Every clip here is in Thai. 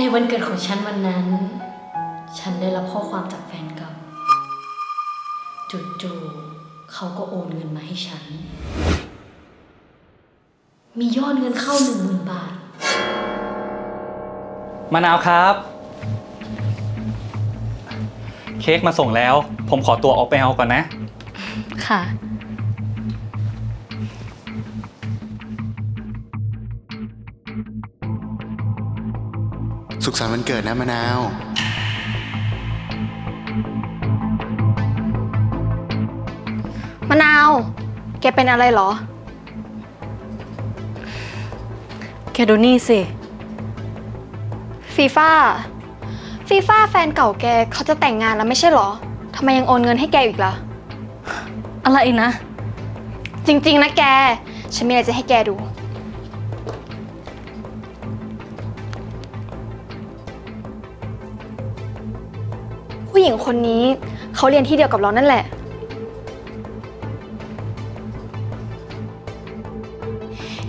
ในวันเกิดของฉันวันนั้น ฉันได้รับข้อความจากแฟนเก่าจู่ๆเขาก็โอนเงินมาให้ฉัน มียอดเงินเข้าหนึ่งหมื่นบาท มะนาวครับ เค้กมาส่งแล้ว ผมขอตัวออกไปเอาก่อนนะ ค่ะ สุขสันต์วันเกิดนะมะนาว มะนาว แกเป็นอะไรเหรอ แกดูนี่สิ ฟีฟ่า ฟีฟ่าแฟนเก่าแกเขาจะแต่งงานแล้วไม่ใช่เหรอ ทำไมยังโอนเงินให้แกอีกล่ะ อะไรนะ จริง ๆ นะแก ฉันมีอะไรจะให้แกดู ญิงคนนี้เขาเรียนที่เดียวกับเรานั่นแหละ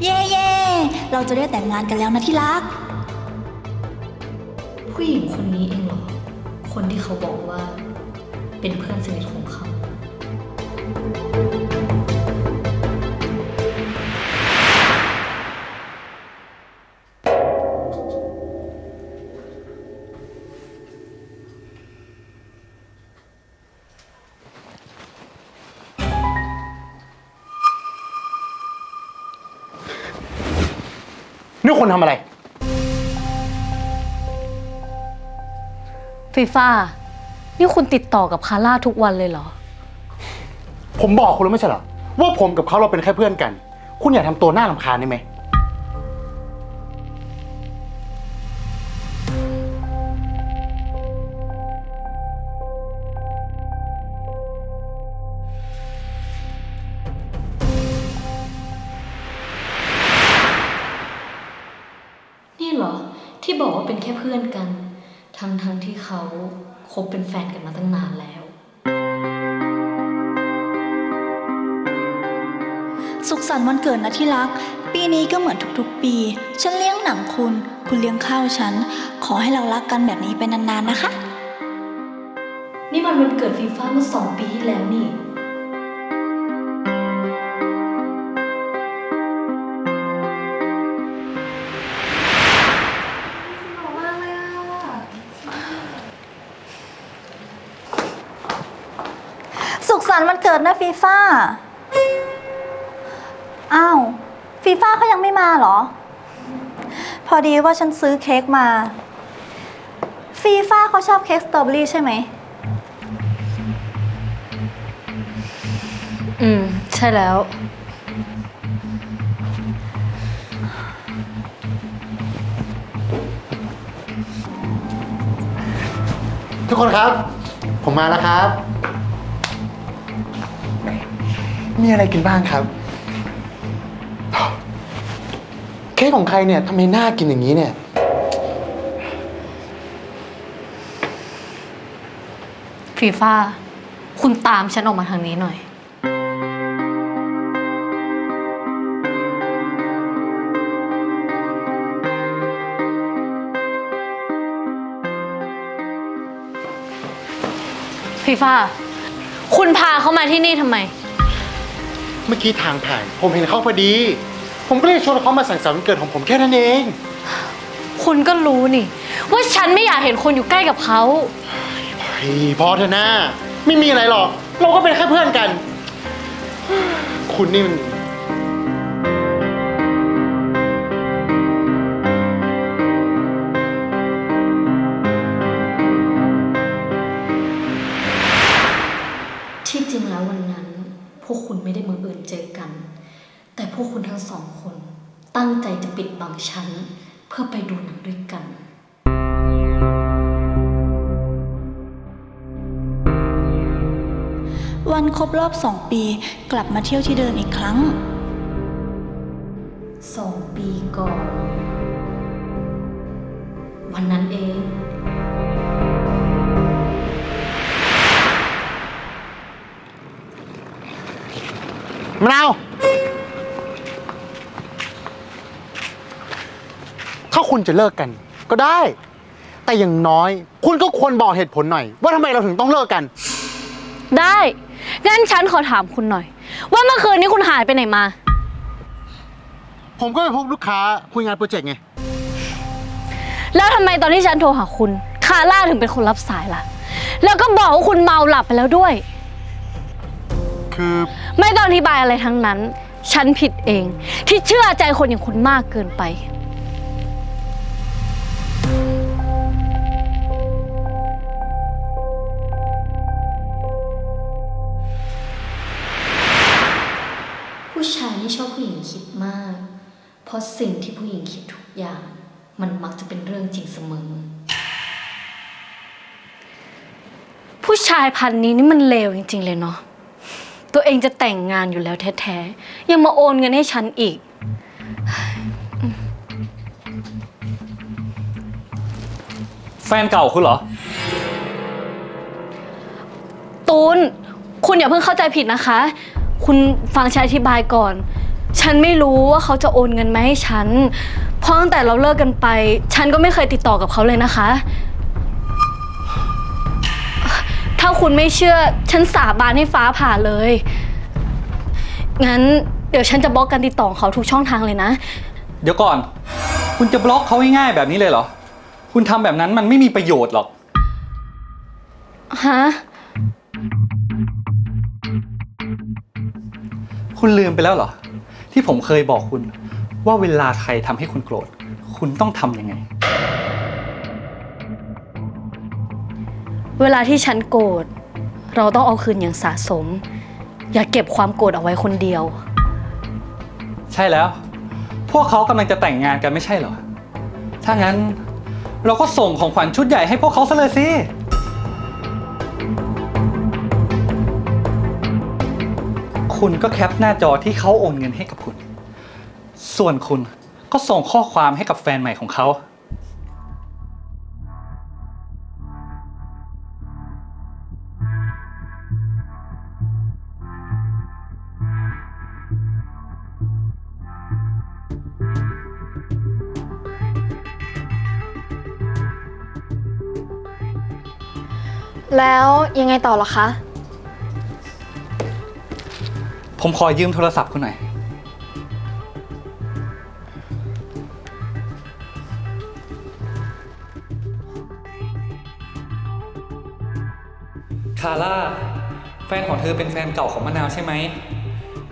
เย่เย่เราจะได้แต่งงานกันแล้วนะที่รัก ผู้หญิงคนนี้เองเหรอ คนที่เขาบอกว่า เป็นเพื่อนสนิทของเขา นี่คุณทำอะไร ฟีฟ่านี่คุณติดต่อกับคาร่าทุกวันเลยเหรอ ผมบอกคุณแล้วไม่ใช่เหรอว่าผมกับเขาเราเป็นแค่เพื่อนกัน คุณอย่าทำตัวน่ารำคาญได้ไหม แค่เพื่อนกัน ทั้งทั้งที่เขาคบเป็นแฟนกันมาตั้งนานแล้ว สุขสันต์วันเกิดนะที่รัก ปีนี้ก็เหมือนทุกๆปี ฉันเลี้ยงหนังคุณ คุณเลี้ยงข้าวฉัน ขอให้เรารักกันแบบนี้ไปนานๆนะคะ นี่มันวันเกิดฟีฟ่าเมื่อสองปีที่แล้วนี่ ขสันต์วันเกิดนะฟีฟ่า อ้าว ฟีฟ่าเขายังไม่มาเหรอ พอดีว่าฉันซื้อเค้กมา ฟีฟ่าเขาชอบเค้กสตรอเบอรี่ใช่ไหม อืม ใช่แล้ว ทุกคนครับ ผมมาแล้วครับ มีอะไรกินบ้างครับ เค้กของใครเนี่ยทำไมน่ากินอย่างนี้เนี่ย ฟีฟ่าคุณตามฉันออกมาทางนี้หน่อย ฟีฟ่าคุณพาเขามาที่นี่ทำไม เมื่อกี้ทางผ่าน ผมเห็นเขาพอดี ผมก็เลยชวนเขามาสั่งสรรค์วันเกิดของผมแค่นั้นเอง คุณก็รู้นี่ ว่าฉันไม่อยากเห็นคนอยู่ใกล้กับเขา เฮ้ยพอเถอะนะไม่มีอะไรหรอก เราก็เป็นแค่เพื่อนกัน คุณนี่มัน คุณไม่ได้บังเอิญเจอกัน แต่พวกคุณทั้งสองคน ตั้งใจจะปิดบังฉันเพื่อไปดูหนังด้วยกัน วันครบรอบสองปีกลับมาเที่ยวที่เดิมอีกครั้ง สองปีก่อน วันนั้นเอง มะนาวถ้าคุณจะเลิกกันก็ได้ แต่อย่างน้อย คุณก็ควรบอกเหตุผลหน่อย ว่าทำไมเราถึงต้องเลิกกัน ได้ งั้นฉันขอถามคุณหน่อย ว่าเมื่อคืนนี้คุณหายไปไหนมา ผมก็ไปพบลูกค้าคุยงานโปรเจกต์ไง แล้วทำไมตอนที่ฉันโทรหาคุณ คาร่าถึงเป็นคนรับสายล่ะ แล้วก็บอกว่าคุณเมาหลับไปแล้วด้วย คือไม่ต้องอธิบายอะไรทั้งนั้น ฉันผิดเอง ที่เชื่อใจคนอย่างคุณมากเกินไป ผู้ชายไม่ชอบผู้หญิงคิดมาก เพราะสิ่งที่ผู้หญิงคิดทุกอย่าง มันมักจะเป็นเรื่องจริงเสมอ ผู้ชายพันนี้นี่มันเลวจริง ๆ เลยเนาะ ตัวเองจะแต่งงานอยู่แล้วแท้ๆ ยังมาโอนเงินให้ฉันอีก แฟนเก่าคุณเหรอ ตูน คุณอย่าเพิ่งเข้าใจผิดนะคะ คุณฟังฉันอธิบายก่อน ฉันไม่รู้ว่าเขาจะโอนเงินมาให้ฉัน เพราะตั้งแต่เราเลิกกันไป ฉันก็ไม่เคยติดต่อกับเขาเลยนะคะาคุณไม่เชื่อ ฉันสาบานให้ฟ้าผ่าเลย งั้นเดี๋ยวฉันจะบล็อกการติดต่อของเขาทุกช่องทางเลยนะ เดี๋ยวก่อน คุณจะบล็อกเขาง่ายๆแบบนี้เลยเหรอ คุณทำแบบนั้นมันไม่มีประโยชน์หรอก ฮะ คุณลืมไปแล้วเหรอ ที่ผมเคยบอกคุณ ว่าเวลาใครทำให้คุณโกรธ คุณต้องทำยังไง เวลาที่ฉันโกรธเราต้องเอาคืนอย่างสะสม อย่าเก็บความโกรธเอาไว้คนเดียว ใช่แล้ว พวกเขากำลังจะแต่งงานกันไม่ใช่เหรอ ถ้างั้นเราก็ส่งของขวัญชุดใหญ่ให้พวกเขาซะเลยสิ คุณก็แคปหน้าจอที่เขาโอนเงินให้กับคุณ ส่วนคุณก็ส่งข้อความให้กับแฟนใหม่ของเขา แล้วยังไงต่อเหรอคะ ผมขอยืมโทรศัพท์คุณหน่อย คาร่า แฟนของเธอเป็นแฟนเก่าของมะนาวใช่ไหม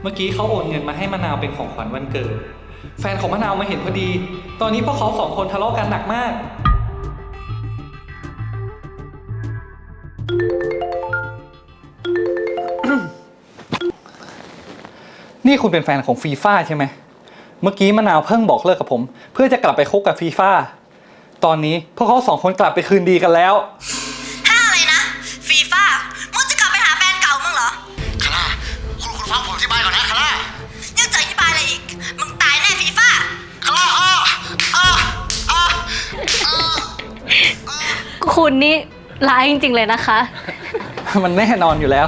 เมื่อกี้เขาโอนเงินมาให้มะนาวเป็นของขวัญวันเกิด แฟนของมะนาวมาเห็นพอดี ตอนนี้พวกเขาสองคนทะเลาะกันหนักมาก นี่คุณเป็นแฟนของฟีฟ่าใช่ไหม เมื่อกี้มะนาวเพิ่งบอกเลิกกับผม เพื่อจะกลับไปคบกับฟีฟ่า ตอนนี้พวกเขาสองคนกลับไปคืนดีกันแล้วถ้าอะไรนะ ฟีฟ่ามึงจะกลับไปหาแฟนเก่ามึงเหรอ คาร่าคุณคุณฟังผมอธิบายก่อนนะคาร่ายังจะอธิบายอะไรอีก มึงตายแน่ฟีฟ่าคาร่าอ้าอ้าอ้าคุณนี่ร้ายจริงๆเลยนะคะ มันแน่นอนอยู่แล้ว